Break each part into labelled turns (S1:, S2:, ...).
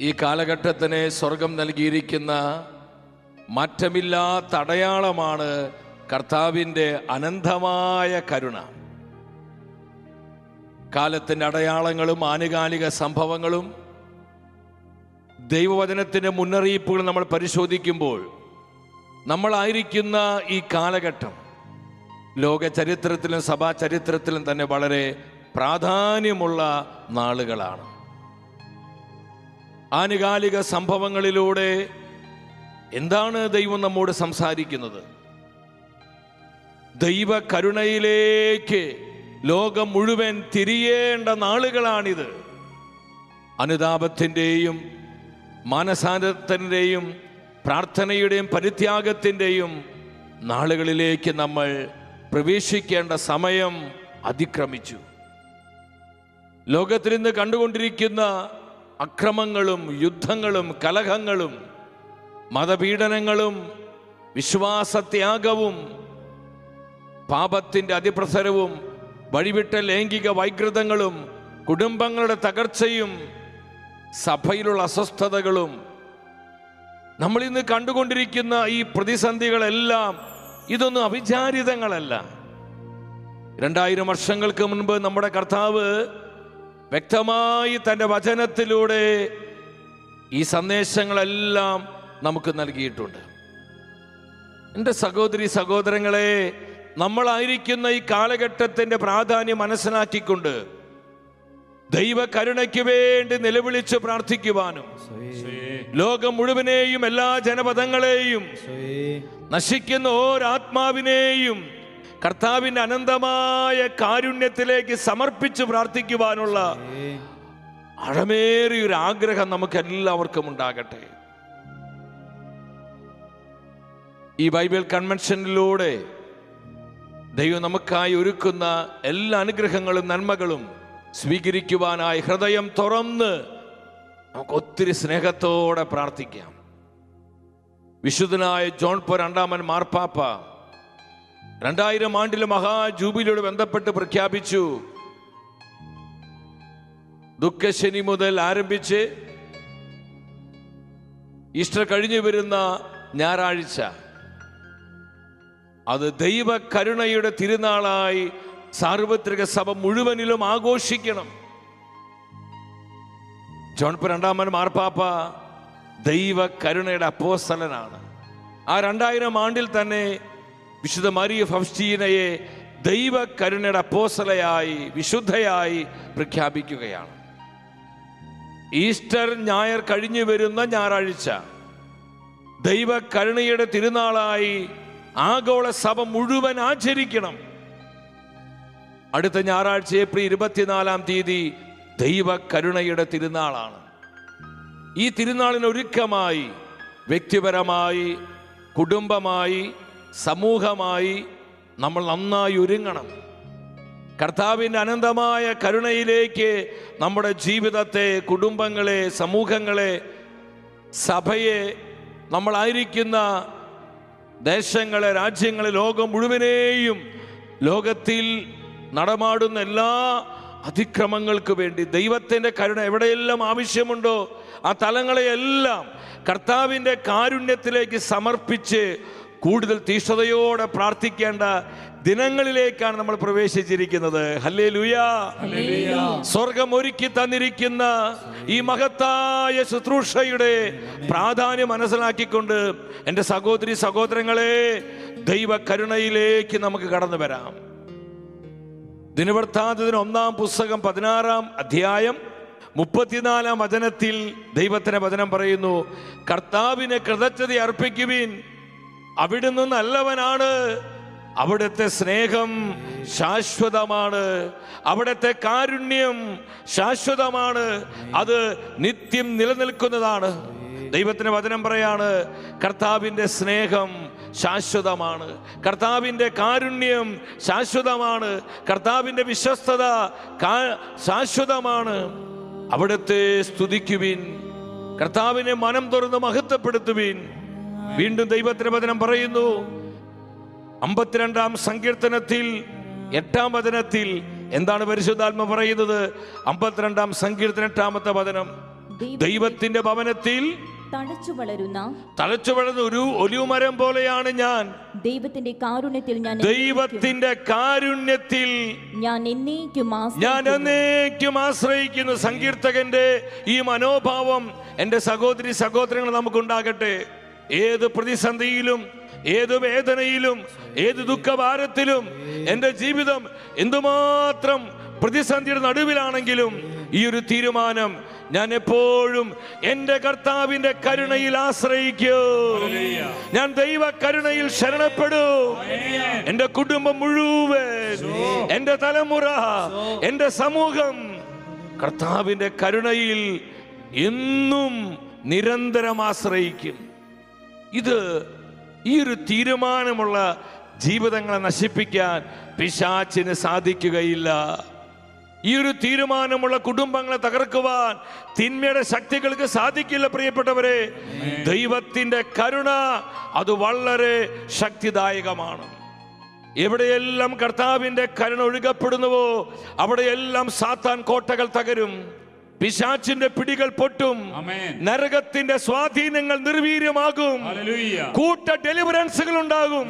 S1: ഈ കാലഘട്ടത്തിന് സ്വർഗം നൽകിയിരിക്കുന്ന മാറ്റമില്ലാത്ത അടയാളമാണ് കർത്താവിന്റെ അനന്തമായ കരുണ. കാലത്തിന്റെ അടയാളങ്ങളും ആനുകാലിക സംഭവങ്ങളും ദൈവവചനത്തിന്റെ മുന്നറിയിപ്പുകൾ നമ്മൾ പരിശോധിക്കുമ്പോൾ നമ്മളായിരിക്കുന്ന ഈ കാലഘട്ടം ലോക ചരിത്രത്തിലും സഭാ ചരിത്രത്തിലും തന്നെ വളരെ പ്രാധാന്യമുള്ള നാളുകളാണ്. ആനുകാലിക സംഭവങ്ങളിലൂടെ എന്താണ് ദൈവം നമ്മോട് സംസാരിക്കുന്നത്? ദൈവ കരുണയിലേക്ക് ലോകം മുഴുവൻ തിരിയേണ്ട നാളുകളാണിത്. അനുതാപത്തിന്റെയും മാനസാന്തത്തിന്റെയും പ്രാർത്ഥനയുടെയും പരിത്യാഗത്തിന്റെയും നാളുകളിലേക്ക് നമ്മൾ പ്രവേശിക്കേണ്ട സമയം അതിക്രമിച്ചു. ലോകത്തിൽ നിന്ന് കണ്ടുകൊണ്ടിരിക്കുന്ന അക്രമങ്ങളും യുദ്ധങ്ങളും കലഹങ്ങളും മതപീഡനങ്ങളും വിശ്വാസത്യാഗവും പാപത്തിന്റെ അതിപ്രസരവും വഴിവിട്ട ലൈംഗിക വൈകൃതങ്ങളും കുടുംബങ്ങളുടെ തകർച്ചയും സഭയിലുള്ള അസ്വസ്ഥതകളും. നമ്മൾ ഇന്ന് കണ്ടുകൊണ്ടിരിക്കുന്ന ഈ പ്രതിസന്ധികളെല്ലാം ഇതൊന്നും അവിചാരിതങ്ങളല്ല. രണ്ടായിരം വർഷങ്ങൾക്ക് മുൻപ് നമ്മുടെ കർത്താവ് വ്യക്തമായി തന്റെ വചനത്തിലൂടെ ഈ സന്ദേശങ്ങളെല്ലാം നമുക്ക് നൽകിയിട്ടുണ്ട്. എന്റെ സഹോദരി സഹോദരങ്ങളെ നമ്മളായിരിക്കുന്ന ഈ കാലഘട്ടത്തിന്റെ പ്രാധാന്യം മനസ്സിലാക്കിക്കൊണ്ട് ദൈവ കരുണയ്ക്ക് വേണ്ടി നിലവിളിച്ച് പ്രാർത്ഥിക്കുവാനും ലോകം മുഴുവനെയും എല്ലാ ജനപദങ്ങളെയും നശിക്കുന്ന ഓരാത്മാവിനെയും കർത്താവിന്റെ അനന്തമായ കാരുണ്യത്തിലേക്ക് സമർപ്പിച്ച് പ്രാർത്ഥിക്കുവാനുള്ള അഴമേറിയ ഒരു ആഗ്രഹം നമുക്ക് എല്ലാവർക്കും ഉണ്ടാകട്ടെ. ഈ ബൈബിൾ കൺവെൻഷനിലൂടെ ദൈവം നമുക്കായി ഒരുക്കുന്ന എല്ലാ അനുഗ്രഹങ്ങളും നന്മകളും സ്വീകരിക്കുവാനായി ഹൃദയം തുറന്ന് നമുക്ക് ഒത്തിരി സ്നേഹത്തോടെ പ്രാർത്ഥിക്കാം. വിശുദ്ധനായ ജോൺ പോ രണ്ടാമൻ മാർപ്പാപ്പ രണ്ടായിരം ആണ്ടിലെ മഹാജൂബിലിയോട് ബന്ധപ്പെട്ട് പ്രഖ്യാപിച്ചു. ദുഃഖശനി മുതൽ ആരംഭിച്ച് ഈസ്റ്റർ കഴിഞ്ഞു വരുന്ന ഞായറാഴ്ച. അത് ദൈവ കരുണയുടെ തിരുനാളായി സാർവത്രിക സഭ മുഴുവനിലും ആഘോഷിക്കണം. ജോൺപ്പ് രണ്ടാമൻ മാർപ്പാപ്പ ദൈവ കരുണയുടെ അപ്പോസ്തലനാണ്. ആ രണ്ടായിരം ആണ്ടിൽ തന്നെ വിശുദ്ധ മരിയ ഫൗസ്റ്റീനയെ ദൈവ കരുണയുടെ അപ്പോസ്തലയായി വിശുദ്ധയായി പ്രഖ്യാപിക്കുകയാണ്. ഈസ്റ്റർ ഞായർ കഴിഞ്ഞു വരുന്ന ഞായറാഴ്ച ദൈവ കരുണയുടെ തിരുനാളായി ആഗോള സഭ മുഴുവൻ ആചരിക്കണം. അടുത്ത ഞായറാഴ്ച ഏപ്രിൽ ഇരുപത്തിനാലാം തീയതി ദൈവ കരുണയുടെ തിരുനാളാണ്. ഈ തിരുനാളിനൊരുക്കമായി വ്യക്തിപരമായി കുടുംബമായി സമൂഹമായി നമ്മൾ നന്നായി ഒരുങ്ങണം. കർത്താവിന്റെ അനന്തമായ കരുണയിലേക്ക് നമ്മുടെ ജീവിതത്തെ കുടുംബങ്ങളെ സമൂഹങ്ങളെ സഭയെ നമ്മളായിരിക്കുന്ന ദേശങ്ങളെ രാജ്യങ്ങളെ ലോകം മുഴുവനെയും ലോകത്തിൽ നടമാടുന്ന എല്ലാ അതിക്രമങ്ങൾക്ക് വേണ്ടി ദൈവത്തിന്റെ കരുണ എവിടെയെല്ലാം ആവശ്യമുണ്ടോ ആ തലങ്ങളെയെല്ലാം കർത്താവിന്റെ കാരുണ്യത്തിലേക്ക് സമർപ്പിച്ച് കൂടുതൽ തീഷ്ണതയോടെ പ്രാർത്ഥിക്കേണ്ട ദിനങ്ങളിലേക്കാണ് നമ്മൾ പ്രവേശിച്ചിരിക്കുന്നത്. ഹല്ലേ ലുയാ സ്വർഗം ഒരുക്കി തന്നിരിക്കുന്ന ഈ മഹത്തായ ശുശ്രൂഷയുടെ പ്രാധാന്യം മനസ്സിലാക്കിക്കൊണ്ട് എന്റെ സഹോദരി സഹോദരങ്ങളെ ദൈവ കരുണയിലേക്ക് നമുക്ക് കടന്നു വരാം. ദിനവൃത്താന്തത്തിന് ഒന്നാം പുസ്തകം പതിനാറാം അധ്യായം മുപ്പത്തിനാലാം വചനത്തിൽ ദൈവത്തിന്റെ വചനം പറയുന്നു കർത്താവിനെ കൃതജ്ഞത അർപ്പിക്കുവിൻ അവിടുന്ന് നല്ലവനാണ്. അവിടുത്തെ സ്നേഹം ശാശ്വതമാണ്. അവിടുത്തെ കാരുണ്യം ശാശ്വതമാണ്. അത് നിത്യം നിലനിൽക്കുന്നതാണ്. ദൈവത്തിന് വചനം പറയാണ് കർത്താവിന്റെ സ്നേഹം ശാശ്വതമാണ്. കർത്താവിന്റെ കാരുണ്യം ശാശ്വതമാണ്. കർത്താവിന്റെ വിശ്വസ്തത ശാശ്വതമാണ്. അവിടുത്തെ സ്തുതിക്കുവിൻ. കർത്താവിനെ മനം തുറന്ന് മഹത്വപ്പെടുത്തുവിൻ. വീണ്ടും ദൈവത്തിന് വചനം പറയുന്നു. അമ്പത്തിരണ്ടാം സങ്കീർത്തനത്തിൽ എട്ടാം വചനത്തിൽ എന്താണ് പരിശുദ്ധാത്മ പറയുന്നത്? അമ്പത്തിരണ്ടാം സങ്കീർത്തന എട്ടാമത്തെ വചനം. ദൈവത്തിന്റെ ഭവനത്തിൽ
S2: തഴച്ചു വളരുന്ന
S1: തഴച്ചു വളർന്ന ഒരു ഒലിവുമരം പോലെയാണ് ഞാൻ.
S2: ദൈവത്തിന്റെ കാരുണ്യത്തിൽ ഞാൻ
S1: ദൈവത്തിന്റെ കാരുണ്യത്തിൽ
S2: ഞാൻ എന്നേക്കും ആശ്രയിക്കുന്ന.
S1: ഞാൻ എന്നേക്കും ആശ്രയിക്കുന്നു. സങ്കീർത്തകന്റെ ഈ മനോഭാവം എന്റെ സഹോദരി സഹോദരങ്ങൾ നമുക്കുണ്ടാകട്ടെ. ഏത് പ്രതിസന്ധിയിലും ഏത് വേദനയിലും ഏത് ദുഃഖഭാരത്തിലും എന്റെ ജീവിതം എന്തുമാത്രം പ്രതിസന്ധിയുടെ നടുവിലാണെങ്കിലും ഈ ഒരു തീരുമാനം ഞാൻ എപ്പോഴും എന്റെ കർത്താവിന്റെ കരുണയിൽ ആശ്രയിക്കൂ. ഞാൻ ദൈവ കരുണയിൽ ശരണപ്പെടൂ. എന്റെ കുടുംബം മുഴുവൻ എന്റെ തലമുറ എന്റെ സമൂഹം കർത്താവിന്റെ കരുണയിൽ എന്നും നിരന്തരം ആശ്രയിക്കും. ഇത് ഈ ഒരു തീരുമാനമുള്ള ജീവിതങ്ങളെ നശിപ്പിക്കാൻ പിശാച്ചിന് സാധിക്കുകയില്ല. ഈ ഒരു തീരുമാനമുള്ള കുടുംബങ്ങളെ തകർക്കുവാൻ തിന്മയുടെ ശക്തികൾക്ക് സാധിക്കില്ല പ്രിയപ്പെട്ടവരെ. ദൈവത്തിന്റെ കരുണ അത് വളരെ ശക്തിദായകമാണ്. എവിടെയെല്ലാം കർത്താവിന്റെ കരുണ ഒഴുകപ്പെടുന്നുവോ അവിടെയെല്ലാം സാത്താൻ കോട്ടകൾ തകരും. പിശാച്ചിന്റെ പിടികൾ പൊട്ടും. നരകത്തിന്റെ സ്വാധീനങ്ങൾ നിർവീര്യമാകും. കൂട്ട ഡെലിവറൻസുകൾ ഉണ്ടാകും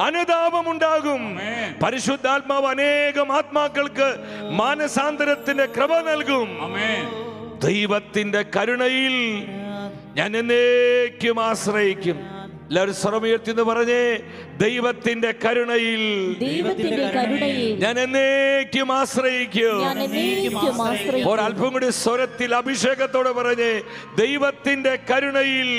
S1: അനുതാപം ഉണ്ടാകും. പരിശുദ്ധാത്മാവ് അനേകം ആത്മാക്കൾക്ക് മാനസാന്തരത്തിന്റെ കൃപ നൽകും. ദൈവത്തിന്റെ കരുണയിൽ ഞാൻ എന്നേക്കും ആശ്രയിക്കും എല്ലാവരും സ്വരമുയർത്തി എന്ന് പറഞ്ഞേ ദൈവത്തിന്റെ കരുണയിൽ ഞാൻ എന്നേക്കും ആശ്രയിക്കും.
S2: ഞാൻ എന്നേക്കും ആശ്രയിക്കും.
S1: ഒരല്പം കൂടി സ്വരത്തിൽ അഭിഷേകത്തോടെ പറഞ്ഞേ ദൈവത്തിന്റെ കരുണയിൽ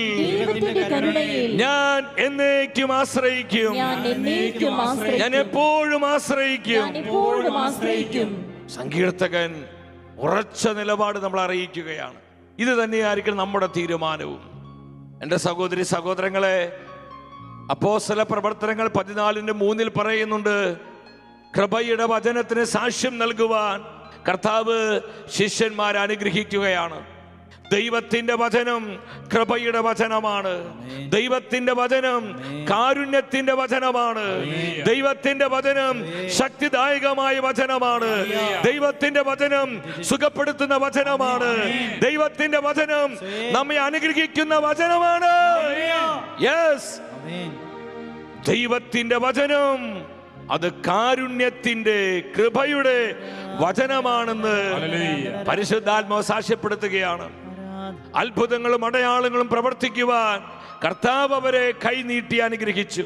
S1: ഞാൻ എന്നേക്കും ആശ്രയിക്കും.
S2: ഞാൻ എന്നേക്കും
S1: ഞാൻ എപ്പോഴും ആശ്രയിക്കും.
S2: ഞാൻ എപ്പോഴും ആശ്രയിക്കും.
S1: സങ്കീർത്തകൻ ഉറച്ച നിലപാട് നമ്മൾ അറിയിക്കുകയാണ്. ഇത് തന്നെയായിരിക്കും നമ്മുടെ തീരുമാനവും. എന്റെ സഹോദരി സഹോദരങ്ങളെ അപ്പോസ്തല പ്രവർത്തനങ്ങൾ പതിനാലിന്റെ മൂന്നിൽ പറയുന്നുണ്ട് കൃപയുടെ വചനത്തിന് സാക്ഷ്യം നൽകുവാൻ കർത്താവ് ശിഷ്യന്മാരെ അനുഗ്രഹിക്കുകയാണ്. ദൈവത്തിന്റെ വചനം കൃപയുടെ വചനമാണ്. ദൈവത്തിന്റെ വചനം കാരുണ്യത്തിന്റെ വചനമാണ്. ദൈവത്തിന്റെ വചനം ശക്തിദായകമായ വചനമാണ്. ദൈവത്തിന്റെ വചനം സുഖപ്പെടുത്തുന്ന വചനമാണ്. ദൈവത്തിന്റെ വചനം നമ്മെ അനുഗ്രഹിക്കുന്ന വചനമാണ്. യെസ് ദൈവത്തിന്റെ വചനം അത് കാരുണ്യത്തിന്റെ കൃപയുടെ വചനമാണെന്ന്. പരിശുദ്ധാത്മാവ് സാക്ഷ്യപ്പെടുത്തുകയാണ്. അത്ഭുതങ്ങളും അടയാളങ്ങളും പ്രവർത്തിക്കുവാൻ കർത്താവ് അവരെ കൈനീട്ടി അനുഗ്രഹിച്ചു.